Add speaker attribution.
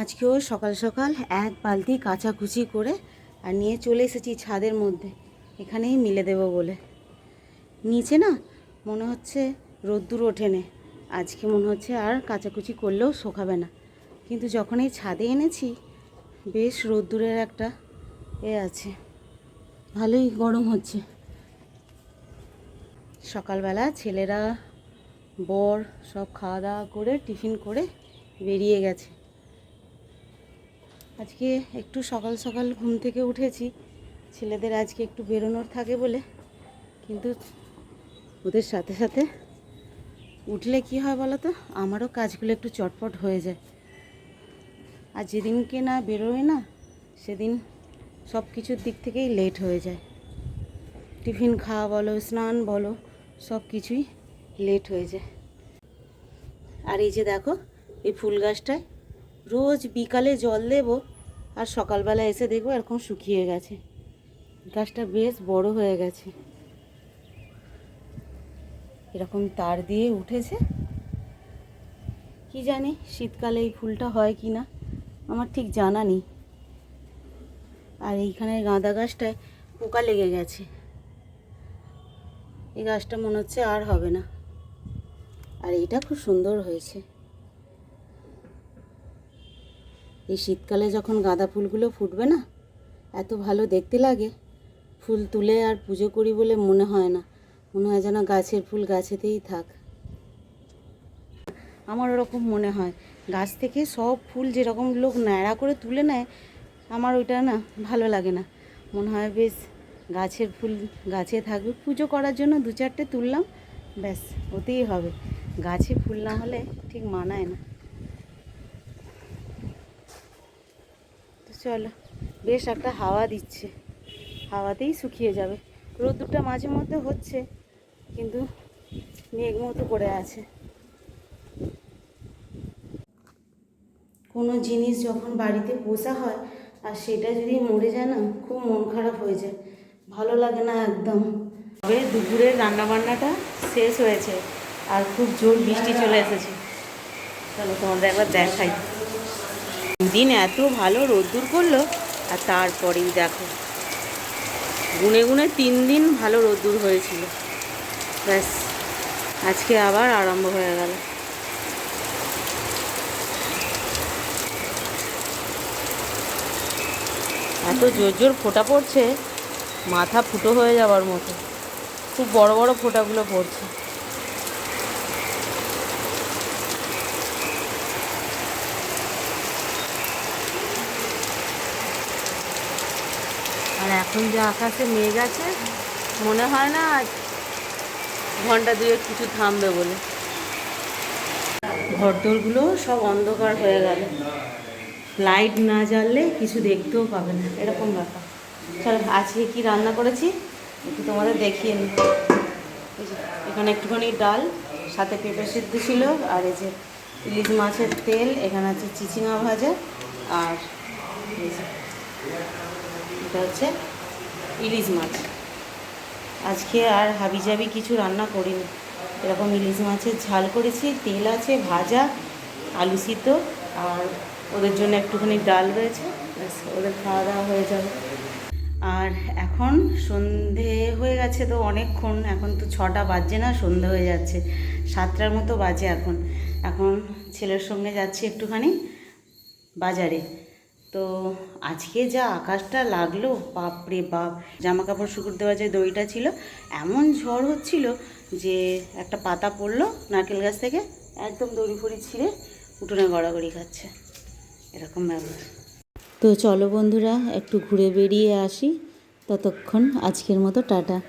Speaker 1: আজকেও সকাল সকাল এক বালতি কাচাকুচি করে আর নিয়ে চলে এসেছি ছাদের মধ্যে। এখানেই মিলে দেব বলে। নিচে না মনে হচ্ছে রোদ্দুর ওঠেনে। আজকে মনে হচ্ছে আর কাচাকুচি করলেও শোকাবে না। কিন্তু যখন এই ছাদে এনেছি, বেশ রোদ্দুরের একটা এ আছে। ভালোই গরম হচ্ছে। সকালবেলা ছেলেরা, বর সব খাওয়া দাওয়া করে, টিফিন করে বেরিয়ে গেছে। আজকে একটু সকাল সকাল ঘুম থেকে উঠেছি। ছেলেদের আজকে একটু বেরোনোর থাকে বলে। কিন্তু ওদের সাথে সাথে উঠলে কি হয় বলো তো? আমারও কাজগুলো একটু চটপট হয়ে যায়। আর যেদিনকে না বেরোয় না, সেদিন সব কিছুর দিক থেকেই লেট হয়ে যায়। টিফিন খাওয়া বলো, স্নান বলো, সব কিছুই লেট হয়ে যায়। আর এই যে দেখো, এই ফুল গাছটায় রোজ বিকালে জল দেব আর সকালবেলা এসে দেখব এরকম শুকিয়ে গেছে। গাছটা বেশ বড় হয়ে গেছে। এরকম তার দিয়ে উঠেছে। কি জানি শীতকালে এই ফুলটা হয় কি না, আমার ঠিক জানা নেই। আর এইখানে গাঁদা গাছটায় পোকা লেগে গেছে। এই গাছটা মনে হচ্ছে আর হবে না। আর এটা খুব সুন্দর হয়েছে। এই শীতকালে যখন গাঁদা ফুলগুলো ফুটবে না, এত ভালো দেখতে লাগে। ফুল তুলে আর পুজো করি বলে মনে হয় না। মনে হয় যেন গাছের ফুল গাছেতেই থাক। আমার ওরকম মনে হয়। গাছ থেকে সব ফুল যেরকম লোক ন্যাড়া করে তুলে নেয়, আমার ওইটা না ভালো লাগে না। মনে হয় বেশ গাছের ফুল গাছে থাকবে। পুজো করার জন্য দু চারটে তুললাম, ব্যাস, ওতেই হবে। গাছে ফুল না হলে ঠিক মানায় না। চলো। বেশ একটা হাওয়া দিচ্ছে। হাওয়াতেই শুকিয়ে যাবে। রোদ্দুরটা মাঝে মধ্যে হচ্ছে, কিন্তু মেঘ মতো করে আছে। কোনো জিনিস যখন বাড়িতে পোষা হয়, আর সেটা যদি মরে যায় না, খুব মন খারাপ হয়ে যায়। ভালো লাগে না একদম। তবে দুপুরের রান্নাবান্নাটা শেষ হয়েছে, আর খুব জোর বৃষ্টি চলে এসেছে। চলো তোমাদের একবার দেখাই। দিন এত ভালো রোদ্দুর করল, আর তারপরেই দেখো। গুনে গুনে তিন দিন ভালো রোদ্দুর হয়েছিল। ব্যাস, আজকে আবার আরম্ভ হয়ে গেল। এত জোর জোর ফোঁটা পড়ছে, মাথা ফুটো হয়ে যাওয়ার মতো। খুব বড় বড় ফোঁটাগুলো পড়ছে। আর এখন যে আকাশে মেঘ আছে, মনে হয় না ঘণ্টা দুয়েক কিছু থামবে বলে। ঘরদোরগুলো সব অন্ধকার হয়ে গেল। লাইট না জ্বাললে কিছু দেখতেও পাবে না। এরকম ব্যাপার। চলো, আজকে কি রান্না করেছি? একটু তোমাদের দেখিয়ে যে, এখানে একটুখানি ডাল, সাথে পেঁপে সিদ্ধ ছিল, আর এই যে ইলিশ মাছের তেল, এখানে আছে চিচিঙা ভাজা, আর এটা হচ্ছে ইলিশ মাছ। আজকে আর হাবিজাবি কিছু রান্না করিনি। এরকম ইলিশ মাছের ঝাল করেছি, তেল আছে, ভাজা, আলু সিদ্ধ আর ওদের জন্য একটুখানি ডাল রয়েছে। ওদের খাওয়া দাওয়া হয়ে যাবে। আর এখন সন্ধে হয়ে গেছে তো অনেকক্ষণ, এখন তো ছটা বাজছে না, সন্ধে হয়ে যাচ্ছে। সাতটার মতো বাজে এখন। এখন ছেলের সঙ্গে যাচ্ছি একটুখানি বাজারে। তো আজকে যা আকাশটা লাগল, বাপরে বাপ। জামা কাপড় শুকুর দেওয়া যে দইটা ছিল, এমন ঝড় হচ্ছিল যে একটা পাতা পড়ল নারকেল গাছ থেকে, একদম দড়ি ফড়ি ছিঁড়ে উঠোনে গড়াগড়ি খাচ্ছে। এরকম ব্যাপার। তো চলো বন্ধুরা, একটু ঘুরে বেরিয়ে আসি। ততক্ষণ আজকের মতো, টাটা।